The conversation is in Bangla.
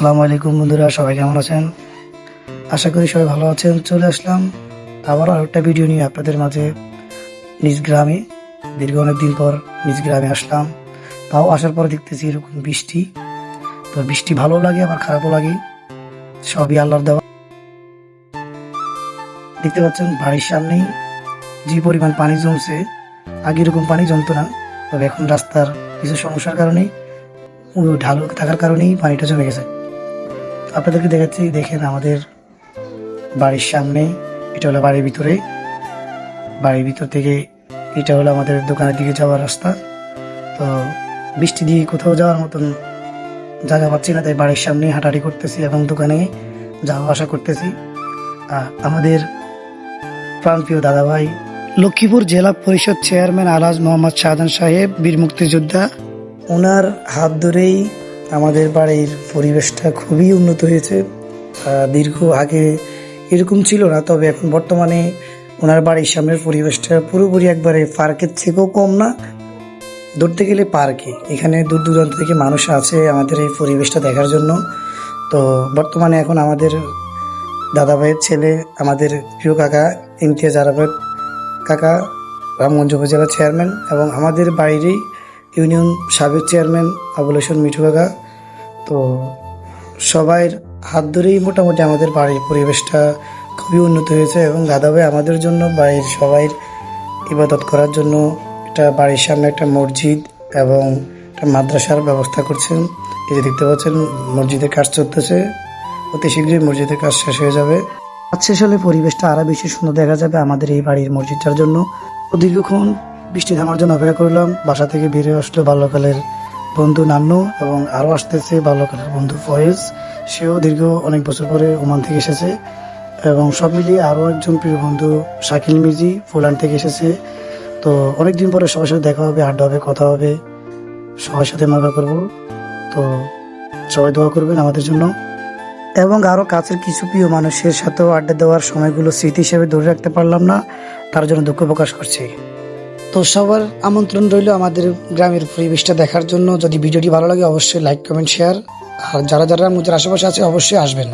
আসসালামু আলাইকুম বন্ধুরা, সবাই কেমন আছেন? আশা করি সবাই ভালো আছেন। চলে আসলাম আবারও আরেকটা ভিডিও নিয়ে আপনাদের মাঝে। নিজ গ্রামে, দীর্ঘ অনেক দিন পর নিজ গ্রামে আসলাম। তাও আসার পর দেখতেছি এরকম বৃষ্টি। তো বৃষ্টি ভালো লাগে, আবার খারাপও লাগে। সবই আল্লাহর দেওয়া। দেখতে পাচ্ছেন, বাড়ির সামনেই যে পরিমাণ পানি জমছে, আগে এরকম পানি জমতো না। তবে এখন রাস্তার কিছু সমস্যার কারণে ঢালু থাকার কারণেই পানিটা জমে গেছে। আপনাদেরকে দেখাচ্ছি, দেখেন আমাদের বাড়ির সামনে, এটা হলো বাড়ির ভিতরে। বাড়ির ভিতর থেকে এটা হলো আমাদের দোকানের দিকে যাওয়ার রাস্তা। তো বৃষ্টি দিয়ে কোথাও যাওয়ার মতন জায়গা পাচ্ছি না, তাই বাড়ির সামনে হাঁটাহাঁটি করতেছি এবং দোকানে যাওয়া আসা করতেছি। আমাদের প্রাণপ্রিয় দাদাভাই, লক্ষ্মীপুর জেলা পরিষদ চেয়ারম্যান আলাজ মোহাম্মদ শাহজাহান সাহেব, বীর মুক্তিযোদ্ধা ওনার হাত ধরেই আমাদের বাড়ির পরিবেশটা খুবই উন্নত হয়েছে। দীর্ঘ আগে এরকম ছিল না, তবে এখন বর্তমানে ওনার বাড়ির সামনের পরিবেশটা পুরোপুরি একবারে পার্কের থেকেও কম না। ধরতে গেলে পার্কে, এখানে দূর দূরান্ত থেকে মানুষ আছে আমাদের এই পরিবেশটা দেখার জন্য। তো বর্তমানে এখন আমাদের দাদা ভাইয়ের ছেলে, আমাদের প্রিয় কাকা ইমতিয়াজ আরাফাত কাকা, রামগঞ্জ উপজেলা চেয়ারম্যান এবং আমাদের বাইরেই ইউনিয়ন সাবেক চেয়ারম্যান আবুল হোসেন তো সবাই হাত ধরেই মোটামুটি আমাদের বাড়ির পরিবেশটা খুবই উন্নত হয়েছে এবং ভাই আমাদের জন্য, বাড়ির সবাই ইবাদত করার জন্য একটা বাড়ির সামনে একটা মসজিদ এবং একটা মাদ্রাসার ব্যবস্থা করছেন। এই যে দেখতে পাচ্ছেন, মসজিদের কাজ চলতেছে। অতি শীঘ্রই মসজিদের কাজ শেষ হয়ে যাবে। কাজ শেষ হলে পরিবেশটা আরও বেশি সুন্দর দেখা যাবে আমাদের এই বাড়ির মসজিদটার জন্য। দীর্ঘক্ষণ বৃষ্টি থামার জন্য অপেক্ষা করলাম। বাসা থেকে বেরিয়ে আসলো বাল্যকালের বন্ধু নান্নু এবং আরও আসতেছে বাল্যকালের বন্ধু ফয়েজ। সেও দীর্ঘ অনেক বছর পরে ওমান থেকে এসেছে এবং সব মিলিয়ে আরও একজন প্রিয় বন্ধু শাকিল মির্জি ফুলান থেকে এসেছে। তো অনেকদিন পরে সবার সাথে দেখা হবে, আড্ডা হবে, কথা হবে। সবার সাথে মজা করব। তো সবাই দোয়া করবেন আমাদের জন্য। এবং আরও কাছের কিছু প্রিয় মানুষের সাথেও আড্ডা দেওয়ার সময়গুলো স্মৃতি হিসেবে ধরে রাখতে পারলাম না। তার জন্য দুঃখ প্রকাশ করছি। তো সবার আমন্ত্রণ রইল আমাদের গ্রামের পরিবেশটা দেখার জন্য। যদি ভিডিওটি ভালো লাগে, অবশ্যই লাইক কমেন্ট শেয়ার আর যারা যারা আমাদের আশেপাশে আছে, অবশ্যই আসবেন।